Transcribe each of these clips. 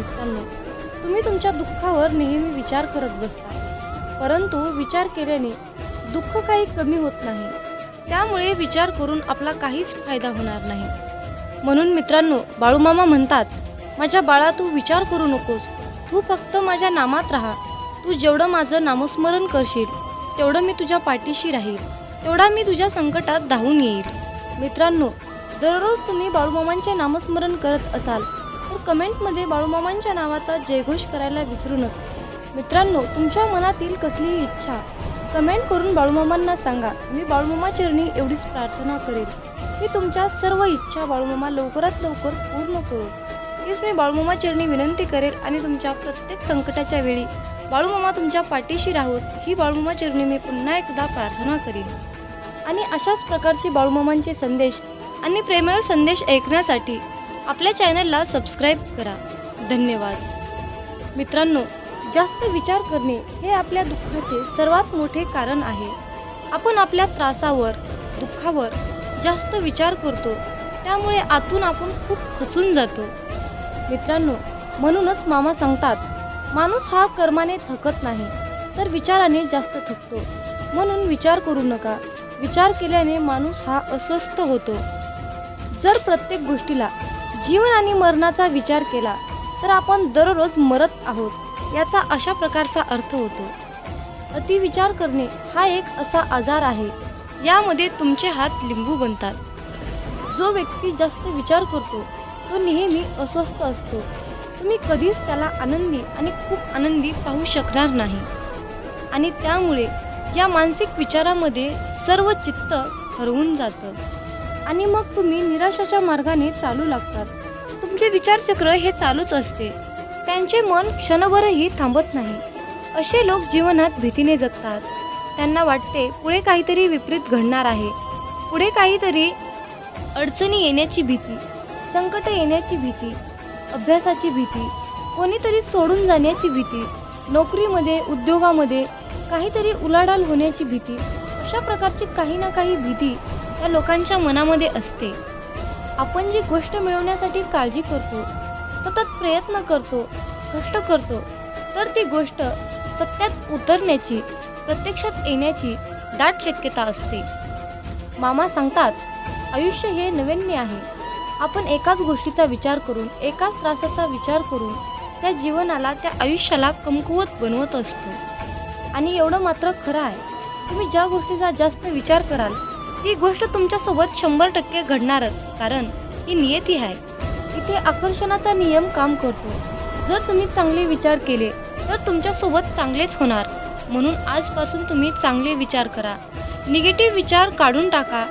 भक्तांनो तुम्ही तुमच्या दुःखावर नेहमी विचार करत बसता. परंतु विचार केल्याने दुःख काही कमी होत नाही. त्यामुळे विचार करून आपला काहीच फायदा होणार नाही. म्हणून मित्रांनो बाळूमामा म्हणतात माझ्या बाळा तू विचार करू नकोस. तू फक्त माझ्या नामात राहा. तू जेवढं माझं नामस्मरण करशील तेवढं मी तुझ्या पाठीशी राहील. तेवढा मी तुझ्या संकटात धावून येईल. मित्रांनो दररोज तुम्ही बाळूमामांचे नामस्मरण करत असाल कमेंटमध्ये बाळूमामांच्या नावाचा जयघोष करायला विसरू नका. मित्रांनो तुमच्या मनातील कसलीही इच्छा कमेंट करून बाळूमामांना सांगा. मी बाळूमामा चरणी एवढीच प्रार्थना करेल मी तुमच्या सर्व इच्छा बाळूमामा लवकरात लवकर पूर्ण करू. हीच मी बाळूमामा चरणी विनंती करेल आणि तुमच्या प्रत्येक संकटाच्या वेळी बाळूमामा तुमच्या पाठीशी राहूत. ही बाळूमामा चरणी मी पुन्हा एकदा प्रार्थना करीन. आणि अशाच प्रकारचे बाळूमामांचे संदेश आणि प्रेमळ संदेश ऐकण्यासाठी आपल्या चॅनलला सबस्क्राईब करा. धन्यवाद. मित्रांनो जास्त विचार करणे हे आपल्या दुःखाचे सर्वात मोठे कारण आहे. आपण आपल्या त्रासावर दुःखावर जास्त विचार करतो. त्यामुळे आतून आपण खूप खचून जातो. मित्रांनो म्हणूनच मामा सांगतात माणूस हा कर्माने थकत नाही तर विचाराने जास्त थकतो. म्हणून विचार करू नका. विचार केल्याने माणूस हा अस्वस्थ होतो. जर प्रत्येक गोष्टीला जीवन आणि मरणाचा विचार केला तर आपण दररोज मरत आहोत याचा अशा प्रकारचा अर्थ होतो. अतिविचार करणे हा एक असा आजार आहे यामध्ये तुमचे हात लिंबू बनतात. जो व्यक्ती जास्त विचार करतो तो नेहमी अस्वस्थ असतो. तुम्ही कधीच त्याला आनंदी आणि खूप आनंदी पाहू शकणार नाही. आणि त्यामुळे या मानसिक विचारामध्ये सर्व चित्त हरवून जातं. आणि मग तुम्ही निराशाच्या मार्गाने चालू लागतात. तुमचे विचारचक्र हे चालूच असते. त्यांचे मन क्षणभरही थांबत नाही. असे लोक जीवनात भीतीने जगतात. त्यांना वाटते पुढे काहीतरी विपरीत घडणार आहे. पुढे काहीतरी अडचणी येण्याची भीती संकट येण्याची भीती अभ्यासाची भीती कोणीतरी सोडून जाण्याची भीती नोकरीमध्ये उद्योगामध्ये काहीतरी उलाढाल होण्याची भीती अशा प्रकारची काही ना काही भीती त्या लोकांच्या मनामध्ये असते. आपण जी गोष्ट मिळवण्यासाठी काळजी करतो सतत प्रयत्न करतो कष्ट करतो तर ती गोष्ट सत्यात उतरण्याची प्रत्यक्षात येण्याची दाट शक्यता असते. मामा सांगतात आयुष्य हे नवीन्य आहे. आपण एकाच गोष्टीचा विचार करून एकाच त्रासाचा विचार करून त्या जीवनाला त्या आयुष्याला कमकुवत बनवत असतो. आणि एवढं मात्र खरं आहे. तुम्ही ज्या गोष्टीचा जास्त विचार कराल ही गोष्ट तुमच्यासोबत शंभर टक्के घडणारच कारण ही नियती आहे. इथे आकर्षणाचा नियम काम करतो. जर तुम्ही चांगले विचार केले तर तुमच्यासोबत चांगलेच होणार. म्हणून आजपासून तुम्ही चांगले विचार करा. निगेटिव्ह विचार काढून टाका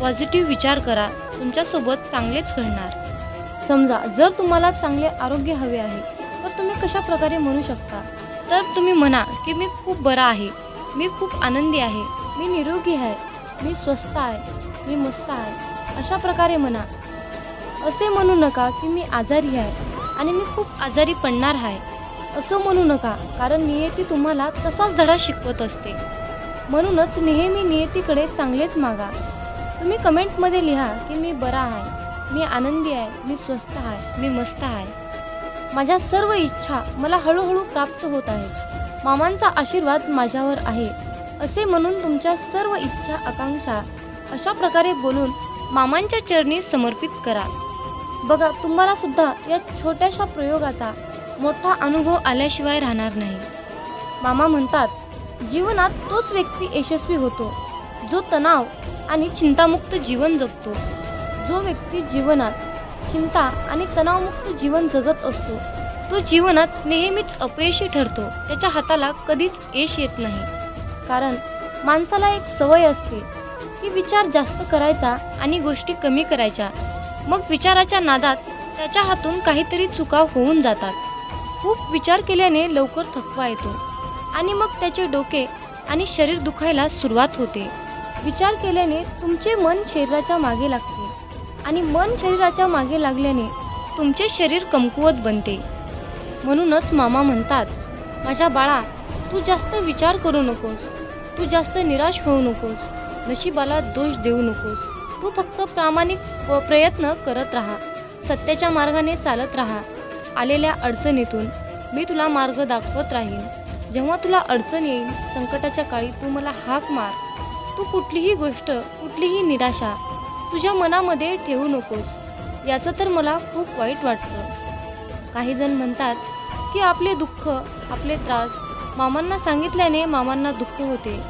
पॉझिटिव्ह विचार करा तुमच्यासोबत चांगलेच घडणार. समजा जर तुम्हाला चांगले आरोग्य हवे आहे तर तुम्ही कशा प्रकारे म्हणू शकता? तर तुम्ही म्हणा की मी खूप बरा आहे. मी खूप आनंदी आहे. मी निरोगी आहे. मी स्वस्त आहे मी मस्त आहे अशा प्रकारे म्हणा. असे म्हणू नका की मी आजारी आहे आणि मी खूप आजारी पडणार आहे. असं म्हणू नका कारण नियती तुम्हाला तसाच धडा शिकवत असते. म्हणूनच नेहमी नियतीकडे चांगलेच मागा. तुम्ही कमेंटमध्ये लिहा की मी बरा आहे मी आनंदी आहे मी स्वस्त आहे मी मस्त आहे. माझ्या सर्व इच्छा मला हळूहळू प्राप्त होत आहेत. मामांचा आशीर्वाद माझ्यावर आहे. असे म्हणून तुमच्या सर्व इच्छा आकांक्षा अशा प्रकारे बोलून मामांच्या चरणी समर्पित करा. बघा तुम्हाला सुद्धा या छोट्याशा प्रयोगाचा मोठा अनुभव आल्याशिवाय राहणार नाही. मामा म्हणतात जीवनात तोच व्यक्ती यशस्वी होतो जो तणाव आणि चिंतामुक्त जीवन जगतो. जो व्यक्ती जीवनात चिंता आणि तणावमुक्त जीवन जगत असतो तो जीवनात नेहमीच अपयशी ठरतो त्याच्या हाताला कधीच यश येत नाही. कारण माणसाला एक सवय असते की विचार जास्त करायचा आणि गोष्टी कमी करायच्या. मग विचाराच्या नादात त्याच्या हातून काहीतरी चुका होऊन जातात. खूप विचार केल्याने लवकर थकवा येतो आणि मग त्याचे डोके आणि शरीर दुखायला सुरुवात होते. विचार केल्याने तुमचे मन शरीराच्या मागे लागते आणि मन शरीराच्या मागे लागल्याने तुमचे शरीर कमकुवत बनते. म्हणूनच मामा म्हणतात माझ्या बाळा तू जास्त विचार करू नकोस. तू जास्त निराश होऊ नकोस. नशिबाला दोष देऊ नकोस. तू फक्त प्रामाणिक प्रयत्न करत राहा. सत्याच्या मार्गाने चालत राहा. आलेल्या अडचणीतून मी तुला मार्ग दाखवत राहीन. जेव्हा तुला अडचण येईल संकटाच्या काळी तू मला हाक मार. तू कुठलीही गोष्ट कुठलीही निराशा तुझ्या मनामध्ये ठेवू नकोस. याचं तर मला खूप वाईट वाटतं. काही जण म्हणतात की आपले दुःख आपले त्रास मामांना सांगितल्याने मामांना दुःख होते.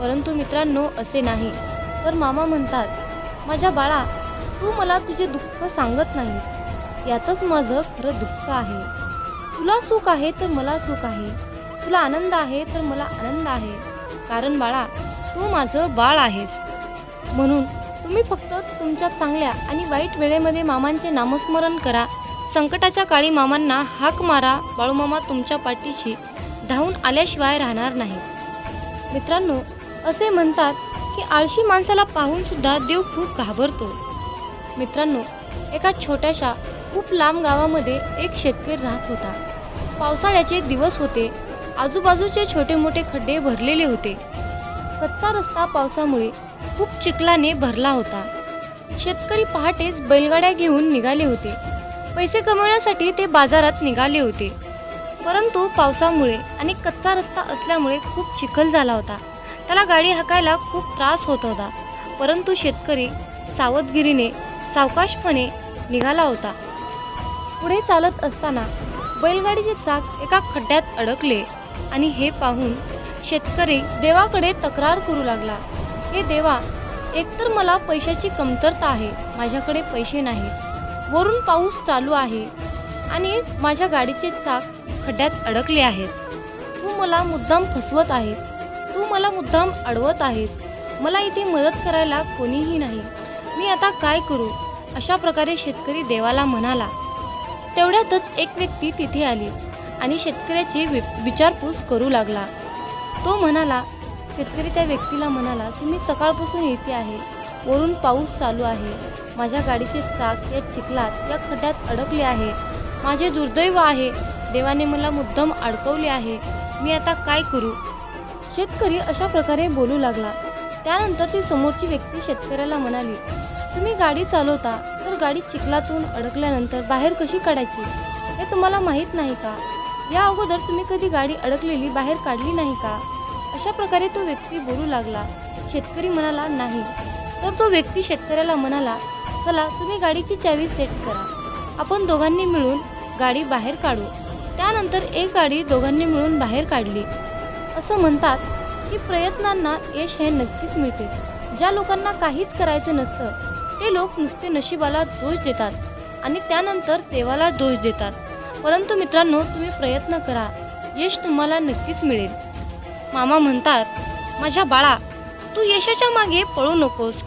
परंतु मित्रांनो असे नाही. तर मामा म्हणतात माझ्या बाळा तू मला तुझे दुःख सांगत नाहीस. यातच माझं खरं दुःख आहे. तुला सुख आहे तर मला सुख आहे. तुला आनंद आहे तर मला आनंद आहे. कारण बाळा तू माझं बाळ आहेस. म्हणून तुम्ही फक्त तुमच्या चांगल्या आणि वाईट वेळेमध्ये मामांचे नामस्मरण करा. संकटाच्या काळी मामांना हाक मारा. बाळूमामा तुमच्या पाठीशी धावून आल्याशिवाय राहणार नाही. मित्रांनो असे म्हणतात की आळशी माणसाला पाहून सुद्धा देव खूप घाबरतो. मित्रांनो एका छोट्याशा खूप लांब गावामध्ये एक शेतकरी राहत होता. पावसाळ्याचे दिवस होते. आजूबाजूचे छोटे मोठे खड्डे भरलेले होते. कच्चा रस्ता पावसामुळे खूप चिखलाने भरला होता. शेतकरी पहाटेच बैलगाड्या घेऊन निघाले होते. पैसे कमवण्यासाठी ते बाजारात निघाले होते. परंतु पावसामुळे आणि कच्चा रस्ता असल्यामुळे खूप चिखल झाला होता. त्याला गाडी हाकायला खूप त्रास होत होता. परंतु शेतकरी सावधगिरीने सावकाशपणे निघाला होता. पुढे चालत असताना बैलगाडीचे चाक एका खड्ड्यात अडकले आणि हे पाहून शेतकरी देवाकडे तक्रार करू लागला. हे देवा एकतर मला पैशाची कमतरता आहे माझ्याकडे पैसे नाहीत. वरून पाऊस चालू आहे आणि माझ्या गाडीचे चाक खड्ड्यात अडकले आहेत. तू मला मुद्दाम फसवत आहेस. तू मला मुद्दाम अडवत आहेस. मला इथे मदत करायला कोणीही नाही. मी आता काय करू? अशा प्रकारे शेतकरी देवाला म्हणाला. तेवढ्यातच एक व्यक्ती तिथे आली आणि शेतकऱ्याची वि विचारपूस करू लागला. तो म्हणाला शेतकरी त्या व्यक्तीला म्हणाला की मी सकाळपासून येते आहे. वरून पाऊस चालू आहे. माझ्या गाडीचे चाक या चिखलात या खड्ड्यात अडकले आहे. माझे दुर्दैव आहे. देवाने मला मुद्दाम अडकवले आहे. मी आता काय करू? शेतकरी अशा प्रकारे बोलू लागला. त्यानंतर ती समोरची व्यक्ती शेतकऱ्याला म्हणाली तुम्ही गाडी चालवता तर गाडी चिखलातून अडकल्यानंतर बाहेर कशी काढायची? हे तुम्हाला माहीत नाही का? या अगोदर तुम्ही कधी गाडी अडकलेली बाहेर काढली नाही का? अशा प्रकारे तो व्यक्ती बोलू लागला. शेतकरी म्हणाला नाही. तर तो व्यक्ती शेतकऱ्याला म्हणाला चला तुम्ही गाडीची चावी सेट करा. आपण दोघांनी मिळून गाडी बाहेर काढू. त्यानंतर एक गाडी दोघांनी मिळून बाहेर काढली. असं म्हणतात की प्रयत्नांना यश हे नक्कीच मिळते. ज्या लोकांना काहीच करायचं नसतं ते लोक नुसते नशिबाला दोष देतात आणि त्यानंतर देवाला दोष देतात. परंतु मित्रांनो तुम्ही प्रयत्न करा. यश तुम्हाला नक्कीच मिळेल. मामा म्हणतात माझ्या बाळा तू यशाच्या मागे पळू नकोस.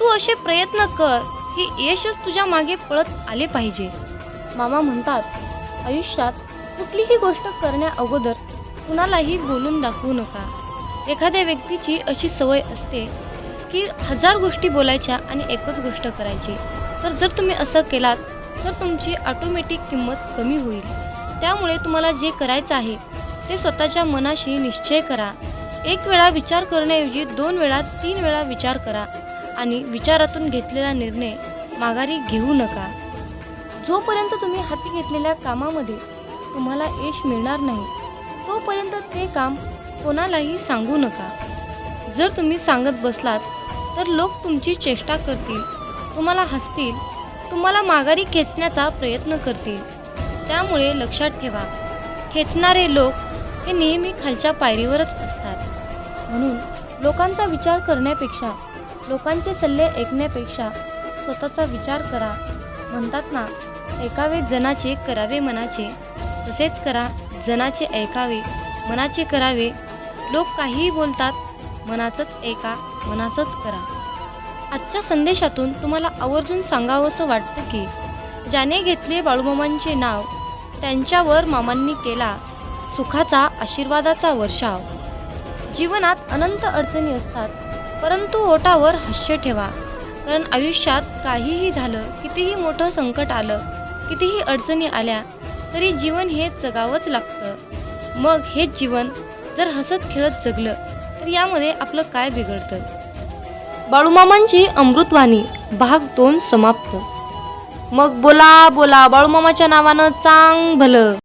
तू असे प्रयत्न कर की यशच तुझ्या मागे पळत आले पाहिजे. मामा म्हणतात आयुष्यात कुठलीही गोष्ट करण्या अगोदर कुणालाही बोलून दाखवू नका. एखाद्या व्यक्तीची अशी सवय असते की हजार गोष्टी बोलायच्या आणि एकच गोष्ट करायची. तर जर तुम्ही असं केलात तर तुमची ऑटोमॅटिक किंमत कमी होईल. त्यामुळे तुम्हाला जे करायचं आहे ते स्वतःच्या मनाशी निश्चय करा. एक वेळा विचार करण्याऐवजी दोन वेळा तीन वेळा विचार करा आणि विचारातून घेतलेला निर्णय माघारी घेऊ नका. जोपर्यंत तुम्ही हाती घेतलेल्या कामामध्ये तुम्हाला यश मिळणार नाही. तोपर्यंत ते काम कोणालाही सांगू नका. जर तुम्ही सांगत बसलात तर लोक तुमची चेष्टा करतील तुम्हाला हसतील तुम्हाला माघारी खेचण्याचा प्रयत्न करतील. त्यामुळे लक्षात ठेवा खेचणारे लोक हे नेहमी खालच्या पायरीवरच असतात. म्हणून लोकांचा विचार करण्यापेक्षा लोकांचे सल्ले ऐकण्यापेक्षा स्वतःचा विचार करा. म्हणतात ना ऐकावे जनाचे करावे मनाचे. तसेच करा. जनाचे ऐकावे मनाचे करावे. लोक काहीही बोलतात मनाचंच ऐका मनाचंच करा. आजच्या संदेशातून तुम्हाला आवर्जून सांगावंसं वाटतं की ज्याने घेतले बाळूमामांचे नाव त्यांच्यावर मामांनी केला सुखाचा आशीर्वादाचा वर्षाव. जीवनात अनंत अडचणी असतात परंतु ओटावर हास्य ठेवा. कारण आयुष्यात काहीही झालं कितीही मोठं संकट आलं कितीही अडचणी आल्या तरी जीवन हे जगावंच लागतं. मग हेच जीवन जर हसत खेळत जगलं तर यामध्ये आपलं काय बिघडतं? बाळूमामांची अमृतवाणी भाग दोन समाप्त. मग बोला बोला बाळूमामाच्या नावानं चांग भलं.